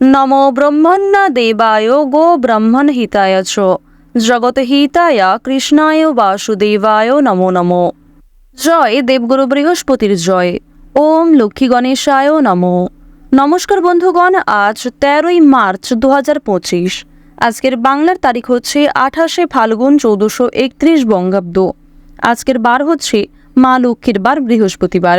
নমো ব্রহ্মণ্য দেবায় গো ব্রহ্মণ হিতায় চ জগৎ হিতায় কৃষ্ণায় বাসুদেবায় নমো নমো জয় দেবগুরু বৃহস্পতির জয় ওম লক্ষ্মী গণেশায় নমো। নমস্কার বন্ধুগণ, আজ তেরোই মার্চ দু আজকের বাংলার তারিখ হচ্ছে আঠাশে ফাল্গুন চৌদ্দশো একত্রিশ বঙ্গাব্দ। আজকের বার হচ্ছে মা লক্ষ্মীর বার বৃহস্পতিবার।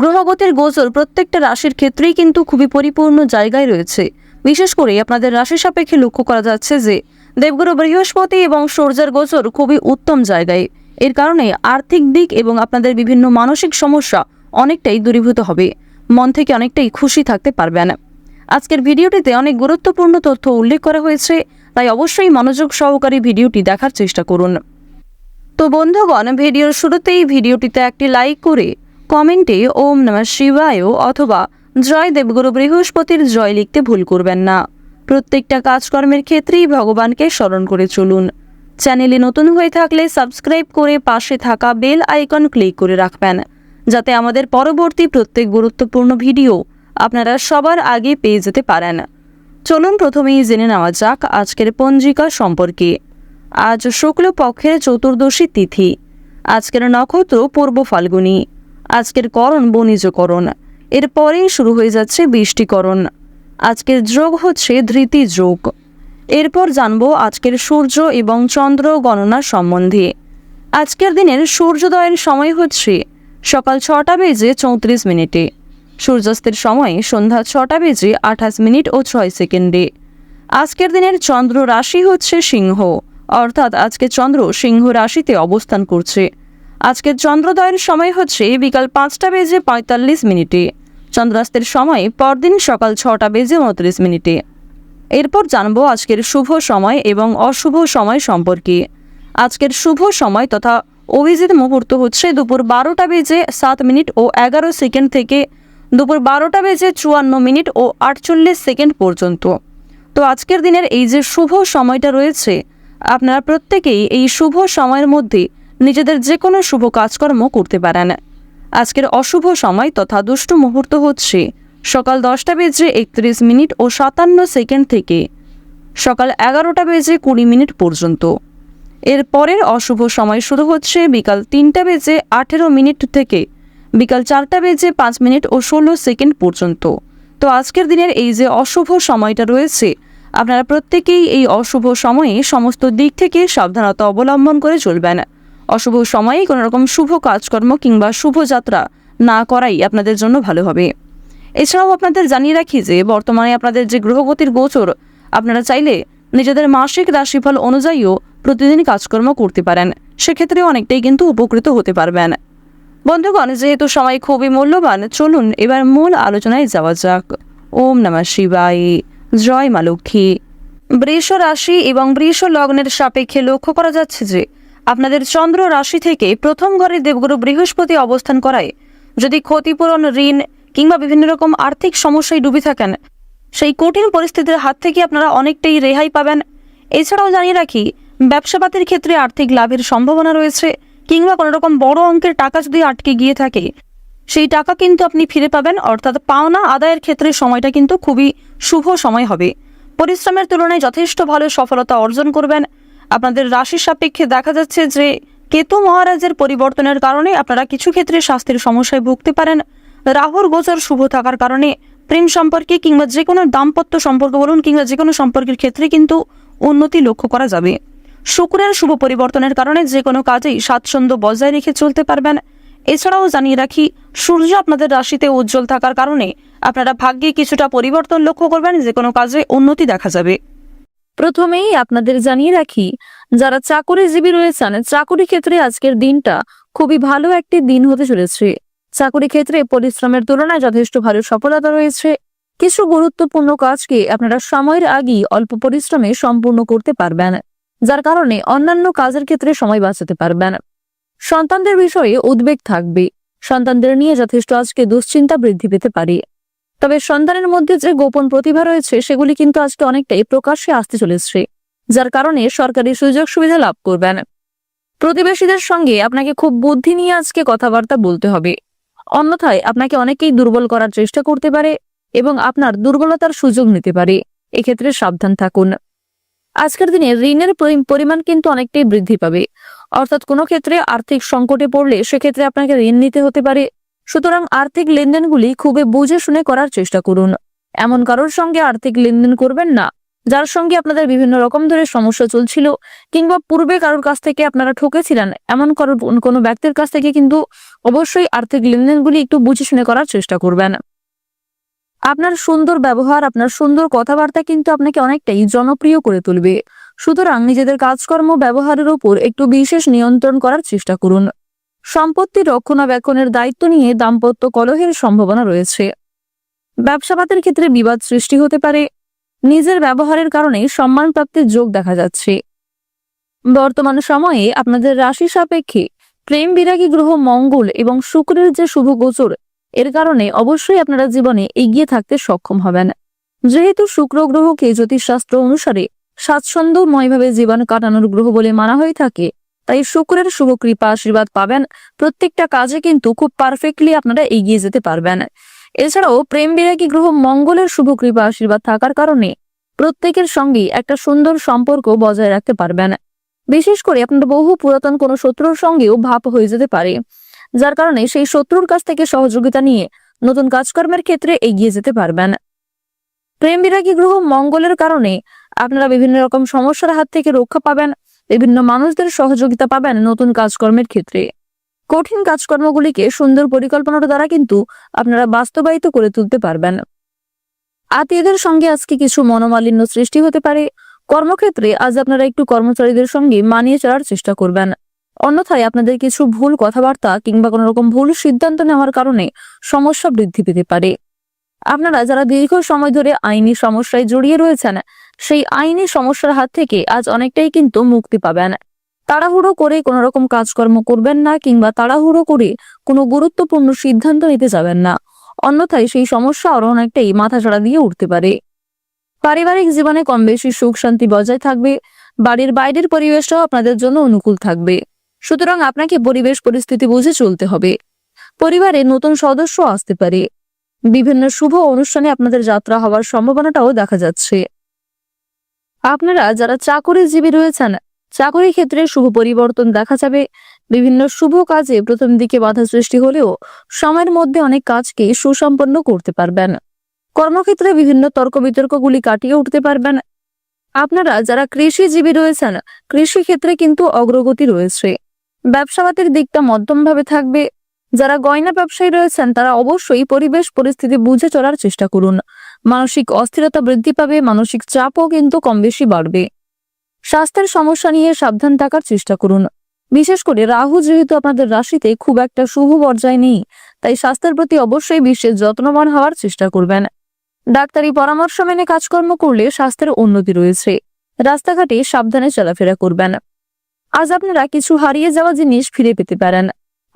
গ্রহগতির গোচর প্রত্যেকটা রাশির ক্ষেত্রেই কিন্তু খুবই পরিপূর্ণ জায়গায় রয়েছে। বিশেষ করে আপনাদের রাশি সাপেক্ষে লক্ষ্য করা যাচ্ছে যে, দেবগুরু বৃহস্পতি এবং সূর্যের গোচর খুবই উত্তম জায়গায়। এর কারণে আর্থিক দিক এবং আপনাদের বিভিন্ন মানসিক সমস্যা অনেকটাই দূরীভূত হবে। মন থেকে অনেকটাই খুশি থাকতে পারবেন। আজকের ভিডিওটিতে অনেক গুরুত্বপূর্ণ তথ্য উল্লেখ করা হয়েছে, তাই অবশ্যই মনোযোগ সহকারে ভিডিওটি দেখার চেষ্টা করুন। তো বন্ধুগণ, ভিডিওর শুরুতেই ভিডিওটিতে একটি লাইক করে কমেন্টে ওম নমঃ শিবায় অথবা জয় দেবগুরু বৃহস্পতির জয় লিখতে ভুল করবেন না। প্রত্যেকটা কাজকর্মের ক্ষেত্রেই ভগবানকে স্মরণ করে চলুন। চ্যানেলে নতুন হয়ে থাকলে সাবস্ক্রাইব করে পাশে থাকা বেল আইকন ক্লিক করে রাখবেন, যাতে আমাদের পরবর্তী প্রত্যেক গুরুত্বপূর্ণ ভিডিও আপনারা সবার আগে পেয়ে যেতে পারেন। চলুন প্রথমেই জেনে নেওয়া যাক আজকের পঞ্জিকা সম্পর্কে। আজ শুক্লপক্ষের চতুর্দশী তিথি। আজকের নক্ষত্র পূর্ব ফাল্গুনী। আজকের করণ বণিজকরণ। এরপরেই শুরু হয়ে যাচ্ছে বৃষ্টিকরণ। আজকের যোগ হচ্ছে ধৃতি যোগ। এরপর জানব আজকের সূর্য এবং চন্দ্র গণনা সম্বন্ধে। আজকের দিনের সূর্যোদয়ের সময় হচ্ছে সকাল ছটা বেজে চৌত্রিশ মিনিটে। সূর্যাস্তের সময় সন্ধ্যা ছটা বেজে আঠাশ মিনিট ও ছয় সেকেন্ডে। আজকের দিনের চন্দ্র রাশি হচ্ছে সিংহ, অর্থাৎ আজকে চন্দ্র সিংহ রাশিতে অবস্থান করছে। আজকের চন্দ্রোদয়ের সময় হচ্ছে বিকাল পাঁচটা বেজে পঁয়তাল্লিশ মিনিটে। চন্দ্রাস্তের সময় পরদিন সকাল ছটা বেজে উনত্রিশ মিনিটে। এরপর জানব আজকের শুভ সময় এবং অশুভ সময় সম্পর্কে। আজকের শুভ সময় তথা অভিজিৎ মুহূর্ত হচ্ছে দুপুর বারোটা বেজে সাত মিনিট ও এগারো সেকেন্ড থেকে দুপুর বারোটা বেজে চুয়ান্ন মিনিট ও আটচল্লিশ সেকেন্ড পর্যন্ত। তো আজকের দিনের এই যে শুভ সময়টা রয়েছে, আপনারা প্রত্যেকেই এই শুভ সময়ের মধ্যে নিজেদের যে কোনো শুভ কাজকর্ম করতে পারেন। আজকের অশুভ সময় তথা দুষ্ট মুহূর্ত হচ্ছে সকাল দশটা বেজে একত্রিশ মিনিট ও সাতান্ন সেকেন্ড থেকে সকাল এগারোটা বেজে কুড়ি মিনিট পর্যন্ত। এর পরের অশুভ সময় শুরু হচ্ছে বিকাল তিনটা বেজে আঠেরো মিনিট থেকে বিকাল চারটা বেজে পাঁচ মিনিট ও ষোলো সেকেন্ড পর্যন্ত। তো আজকের দিনের এই যে অশুভ সময়টা রয়েছে, আপনারা প্রত্যেকেই এই অশুভ সময়ে সমস্ত দিক থেকে সাবধানতা অবলম্বন করে চলবেন। অশুভ সময়ে কোনো রকম শুভ কাজকর্ম কিংবা শুভ যাত্রা না করাই আপনাদের জন্য ভালো হবে। এছাড়াও আপনাদের জানিয়ে রাখি যে, বর্তমানে আপনাদের যে গ্রহগতির গোচর, আপনারা চাইলে নিজেদের মাসিক রাশিফল অনুযায়ীও প্রতিদিন কাজকর্ম করতে পারেন। সেক্ষেত্রে অনেকটাই কিন্তু উপকৃত হতে পারবেন। বন্ধুগণ, যেহেতু সময় খুবই মূল্যবান, চলুন এবার মূল আলোচনায় যাওয়া যাক। ওম নমঃ শিবাই জয় মা লক্ষ্মী। বৃষ রাশি এবং বৃষ লগ্নের সাপেক্ষে লক্ষ্য করা যাচ্ছে যে আপনাদের চন্দ্র রাশি থেকে প্রথম ঘরে দেবগুরু বৃহস্পতি অবস্থান করায়। যদি ক্ষতিপূরণ, ঋণ কিংবা বিভিন্ন রকম আর্থিক সমস্যায় ডুবে থাকেন, সেই কঠিন পরিস্থিতির হাত থেকে আপনারা অনেকটাই রেহাই পাবেন। এছাড়াও জানিয়ে রাখি, ব্যবসাপাতির ক্ষেত্রে আর্থিক লাভের সম্ভাবনা রয়েছে কিংবা কোনো রকম বড় অঙ্কের টাকা যদি আটকে গিয়ে থাকে, সেই টাকা কিন্তু আপনি ফিরে পাবেন। অর্থাৎ পাওনা আদায়ের ক্ষেত্রে সময়টা কিন্তু খুবই শুভ সময় হবে। পরিশ্রমের তুলনায় যথেষ্ট ভালো সফলতা অর্জন করবেন। আপনাদের রাশির সাপেক্ষে দেখা যাচ্ছে যে কেতু মহারাজের পরিবর্তনের কারণে আপনারা কিছু ক্ষেত্রে স্বাস্থ্যের সমস্যায় ভুগতে পারেন। রাহুর গোচর শুভ থাকার কারণে প্রেম সম্পর্কে কিংবা যে কোনো দাম্পত্য সম্পর্ক বলুন কিংবা যে কোনো সম্পর্কের ক্ষেত্রে কিন্তু উন্নতি লক্ষ্য করা যাবে। শুক্রের শুভ পরিবর্তনের কারণে যে কোনো কাজেই স্বাচ্ছন্দ্য বজায় রেখে চলতে পারবেন। এছাড়াও জানিয়ে রাখি, সূর্য আপনাদের রাশিতে উজ্জ্বল থাকার কারণে আপনারা ভাগ্যে কিছুটা পরিবর্তন লক্ষ্য করবেন, যে কোনো কাজে উন্নতি দেখা যাবে। প্রথমেই আপনাদের জানিয়ে রাখি, যারা চাকরিজীবী রয়েছেন চাকরি ক্ষেত্রে আজকের দিনটা খুবই ভালো একটি দিন হতে চলেছে। চাকরি ক্ষেত্রে পরিশ্রমের তুলনায় যথেষ্ট ভালো সফলতা রয়েছে। কিছু গুরুত্বপূর্ণ কাজকে আপনারা সময়ের আগেই অল্প পরিশ্রমে সম্পূর্ণ করতে পারবেন, যার কারণে অন্যান্য কাজের ক্ষেত্রে সময় বাঁচাতে পারবেন। সন্তানদের বিষয়ে উদ্বেগ থাকবে। সন্তানদের নিয়ে যথেষ্ট আজকে দুশ্চিন্তা বৃদ্ধি পেতে পারে। তবে সন্তানের মধ্যে যে গোপন প্রতিভা রয়েছে, সেগুলি কিন্তু আজকে অনেকটাই প্রকাশ্যে আসতে চলেছে, যার কারণে সরকারি সুযোগ সুবিধা লাভ করবেন। প্রতিবেশীদের সঙ্গে আপনাকে খুব বুদ্ধি নিয়ে আজকে কথাবার্তা বলতে হবে। অন্যথায় আপনাকে অনেকেই দুর্বল করার চেষ্টা করতে পারে এবং আপনার দুর্বলতার সুযোগ নিতে পারে। এক্ষেত্রে সাবধান থাকুন। আজকের দিনে ঋণের পরি- পরিমাণ কিন্তু অনেকটাই বৃদ্ধি পাবে। অর্থাৎ কোনো ক্ষেত্রে আর্থিক সংকটে পড়লে সেক্ষেত্রে আপনাকে ঋণ নিতে হতে পারে। সুতরাং আর্থিক লেনদেনগুলি খুবই বুঝে শুনে করার চেষ্টা করুন। এমন কারোর সঙ্গে আর্থিক লেনদেন করবেন না। যার সঙ্গে আপনাদের বিভিন্ন রকম ধরে সমস্যা চলছিল কিংবা পূর্বে কারোর কাছ থেকে আপনারা ঠকেছিলেন, এমন কারোর কোনো ব্যক্তির কাছ থেকে কিন্তু অবশ্যই আর্থিক লেনদেনগুলি একটু বুঝে শুনে করার চেষ্টা করবেন। আপনার সুন্দর ব্যবহার, আপনার সুন্দর কথাবার্তা কিন্তু আপনাকে অনেকটাই জনপ্রিয় করে তুলবে। সুতরাং নিজেদের কাজকর্ম, ব্যবহারের উপর একটু বিশেষ নিয়ন্ত্রণ করার চেষ্টা করুন। সম্পত্তি রক্ষণাবেক্ষণের দায়িত্ব নিয়ে দাম্পত্য কলহের সম্ভাবনা রয়েছে। ব্যবসাপাতের ক্ষেত্রে বিবাদ সৃষ্টি হতে পারে। নিজের ব্যবহারের কারণে সম্মান প্রাপ্তির যোগ দেখা যাচ্ছে। বর্তমান সময়ে আপনাদের রাশি সাপেক্ষে প্রেম বিরাগী গ্রহ মঙ্গল এবং শুক্রের যে শুভ গোচর, এর কারণে অবশ্যই আপনারা জীবনে এগিয়ে থাকতে সক্ষম হবেন। যেহেতু শুক্র গ্রহকে জ্যোতিষশাস্ত্র অনুসারে স্বাচ্ছন্দ্যময়ভাবে জীবন কাটানোর গ্রহ বলে মানা হয়ে থাকে তাই শুক্রের শুভ কৃপা আশীর্বাদ পাবেন। প্রত্যেকটা কাজে কিন্তু খুব পারফেক্টলি আপনারা এগিয়ে যেতে পারবেন। এছাড়াও প্রেম বিরাগী গ্রহ মঙ্গলের শুভ কৃপা আশীর্বাদ থাকার কারণে প্রত্যেকের সঙ্গেই একটা সুন্দর সম্পর্ক বজায় রাখতে পারবেন। বিশেষ করে আপনার বহু পুরাতন কোনো শত্রুর সঙ্গেও ভাব হয়ে যেতে পারে, যার কারণে সেই শত্রুর কাছ থেকে সহযোগিতা নিয়ে নতুন কাজকর্মের ক্ষেত্রে এগিয়ে যেতে পারবেন। প্রেম বিরাগী গ্রহ মঙ্গলের কারণে আপনারা বিভিন্ন রকম সমস্যার হাত থেকে রক্ষা পাবেন বিভিন্ন মানুষদের সহযোগিতা পাবেন নতুন কাজকর্মের ক্ষেত্রে। কঠিন কাজকর্মগুলিকে সুন্দর পরিকল্পনার দ্বারা কিন্তু আপনারা বাস্তবায়িত করে তুলতে পারবেন। আত্মীয়দের সঙ্গে আজকে কিছু মনোমালিন্য সৃষ্টি হতে পারে। কর্মক্ষেত্রে আজ আপনারা একটু কর্মচারীদের সঙ্গে মানিয়ে চলার চেষ্টা করবেন। অন্যথায় আপনাদের কিছু ভুল কথাবার্তা কিংবা কোনো রকম ভুল সিদ্ধান্ত নেওয়ার কারণে সমস্যা বৃদ্ধি পেতে পারে। আপনারা যারা দীর্ঘ সময় ধরে আইনি সমস্যায় জড়িয়ে রয়েছেন, সেই আইনি সমস্যার হাত থেকে আজ অনেকটাই কিন্তু মুক্তি পাবেন। তাড়াহুড়ো করে কোনো রকম কাজকর্ম করবেন না কিংবা তাড়াহুড়ো করে কোনো গুরুত্বপূর্ণ সিদ্ধান্ত নিতে যাবেন না। অন্যথায় সেই সমস্যা আরও অনেকটাই মাথাচাড়া দিয়ে উঠতে পারে। পারিবারিক জীবনে কম বেশি সুখ শান্তি বজায় থাকবে। বাড়ির বাইরের পরিবেশটাও আপনাদের জন্য অনুকূল থাকবে। সুতরাং আপনাকে পরিবেশ পরিস্থিতি বুঝে চলতে হবে। পরিবারে নতুন সদস্য আসতে পারে। বিভিন্ন শুভ অনুষ্ঠানে আপনাদের যাত্রা হওয়ার সম্ভাবনাটাও দেখা যাচ্ছে। আপনারা যারা চাকরিজীবী রয়েছেন চাকরির ক্ষেত্রে শুভ পরিবর্তন দেখা যাবে। বিভিন্ন শুভ কাজে প্রথম দিকে বাধা সৃষ্টি হলেও সময়ের মধ্যে অনেক কাজকে সুসম্পন্ন করতে পারবেন। কর্মক্ষেত্রে বিভিন্ন তর্ক বিতর্কগুলি কাটিয়ে উঠতে পারবেন। আপনারা যারা কৃষিজীবী রয়েছেন কৃষি ক্ষেত্রে কিন্তু অগ্রগতি রয়েছে। ব্যবসাপাতির দিকটা মধ্যমভাবে থাকবে। যারা গয়না ব্যবসায়ী রয়েছেন, তারা অবশ্যই পরিবেশ পরিস্থিতি বুঝে চলার চেষ্টা করুন। মানসিক অস্থিরতা বৃদ্ধি পাবে, মানসিক চাপও কিন্তু কম বেশি বাড়বে। স্বাস্থ্যের সমস্যা নিয়ে সাবধান থাকার চেষ্টা করুন। বিশেষ করে রাহু যেহেতু আপনাদের রাশিতে খুব একটা শুভ পর্যায়ে নেই, তাই স্বাস্থ্যের প্রতি অবশ্যই বিশেষ যত্নবান হওয়ার চেষ্টা করবেন। ডাক্তারি পরামর্শ মেনে কাজকর্ম করলে স্বাস্থ্যের উন্নতি রয়েছে। রাস্তাঘাটে সাবধানে চলাফেরা করবেন। আজ আপনারা কিছু হারিয়ে যাওয়া জিনিস ফিরে পেতে পারেন।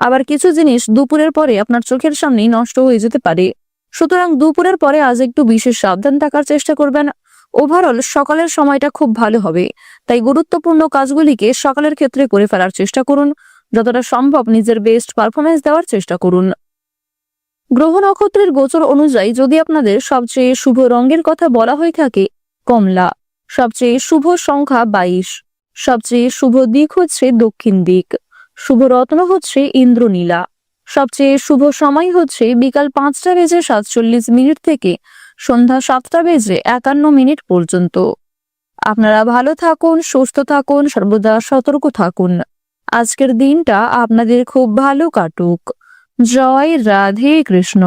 আবার কিছু জিনিস দুপুরের পরে আপনার চোখের সামনেই নষ্ট হয়ে যেতে পারে। সুতরাং দুপুরের পরে আজ একটু বিশেষ সাবধান থাকার চেষ্টা করবেন। ওভারঅল সকালের সময়টা খুব ভালো হবে। তাই গুরুত্বপূর্ণ কাজগুলিকে সকালের ক্ষেত্রে করে ফেলার চেষ্টা করুন। যতটা সম্ভব নিজের বেস্ট পারফরমেন্স দেওয়ার চেষ্টা করুন। গ্রহ নক্ষত্রের গোচর অনুযায়ী যদি আপনাদের সবচেয়ে শুভ রঙের কথা বলা হয়ে থাকে, কমলা। সবচেয়ে শুভ সংখ্যা বাইশ। সবচেয়ে শুভ দিক হচ্ছে দক্ষিণ দিক। শুভ রত্ন হচ্ছে ইন্দ্রনীলা। সবচেয়ে শুভ সময় হচ্ছে বিকাল পাঁচটা বেজে সাতচল্লিশ মিনিট থেকে সন্ধ্যা সাতটা বেজে একান্ন মিনিট পর্যন্ত। আপনারা ভালো থাকুন, সুস্থ থাকুন, সর্বদা সতর্ক থাকুন। আজকের দিনটা আপনাদের খুব ভালো কাটুক। জয় রাধে কৃষ্ণ।